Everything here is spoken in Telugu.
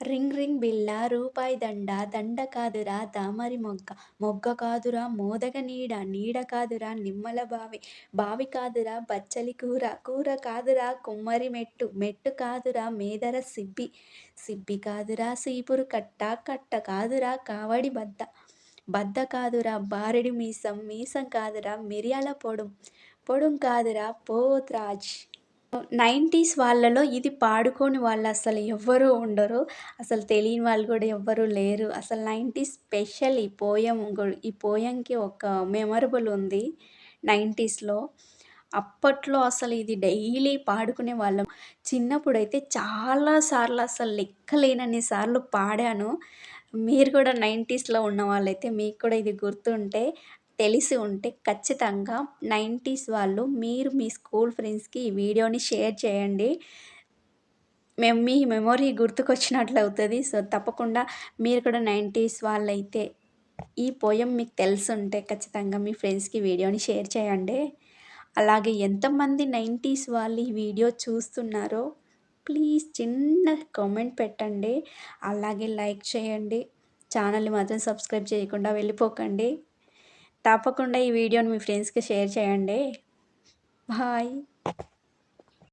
రింగ్ రింగ్ బిళ్ళ రూపాయి దండ దండ కాదురా దామరి మొగ్గ. మొగ్గ కాదురా మోదగ నీడ నీడ కాదురా నిమ్మల బావి. బావి కాదురా బచ్చలి కూర కూర కాదురా కుమ్మరి మెట్టు. మెట్టు కాదురా మేదర సిబ్బి. సిబ్బి కాదురా సీపురు కట్ట కట్ట కాదురా కావడి బద్ద. బద్ద కాదురా బారెడి మీసం మీసం కాదురా మిరియాల పొడుం. పొడుం కాదురా పోత్రాజ్ నైంటీస్ వాళ్ళలో ఇది పాడుకోని వాళ్ళు అసలు ఎవ్వరూ ఉండరు. అసలు తెలియని వాళ్ళు కూడా ఎవ్వరూ లేరు. అసలు నైంటీస్ స్పెషల్ ఈ పోయం ఈ పోయంకి ఒక మెమరబుల్ ఉంది నైంటీస్లో. అప్పట్లో అసలు ఇది డైలీ పాడుకునే వాళ్ళం. చిన్నప్పుడైతే చాలా సార్లు అసలు లెక్కలేనన్ని సార్లు పాడాను. మీరు కూడా నైంటీస్లో ఉన్న వాళ్ళైతే మీకు కూడా ఇది గుర్తుంటే తెలిసి ఉంటే ఖచ్చితంగా నైంటీస్ వాళ్ళు మీరు మీ స్కూల్ ఫ్రెండ్స్కి ఈ వీడియోని షేర్ చేయండి. మేము మీ మెమొరీ గుర్తుకొచ్చినట్లు అవుతుంది సో తప్పకుండా మీరు కూడా నైంటీస్ వాళ్ళైతే ఈ పోయం మీకు తెలుసుంటే ఖచ్చితంగా మీ ఫ్రెండ్స్కి వీడియోని షేర్ చేయండి. అలాగే ఎంతమంది నైంటీస్ వాళ్ళు ఈ వీడియో చూస్తున్నారో ప్లీజ్ చిన్న కామెంట్ పెట్టండి. అలాగే లైక్ చేయండి. ఛానల్ని మాత్రం సబ్స్క్రైబ్ చేయకుండా వెళ్ళిపోకండి. తప్పకుండా ఈ వీడియోని మీ ఫ్రెండ్స్కి షేర్ చేయండి. బాయ్.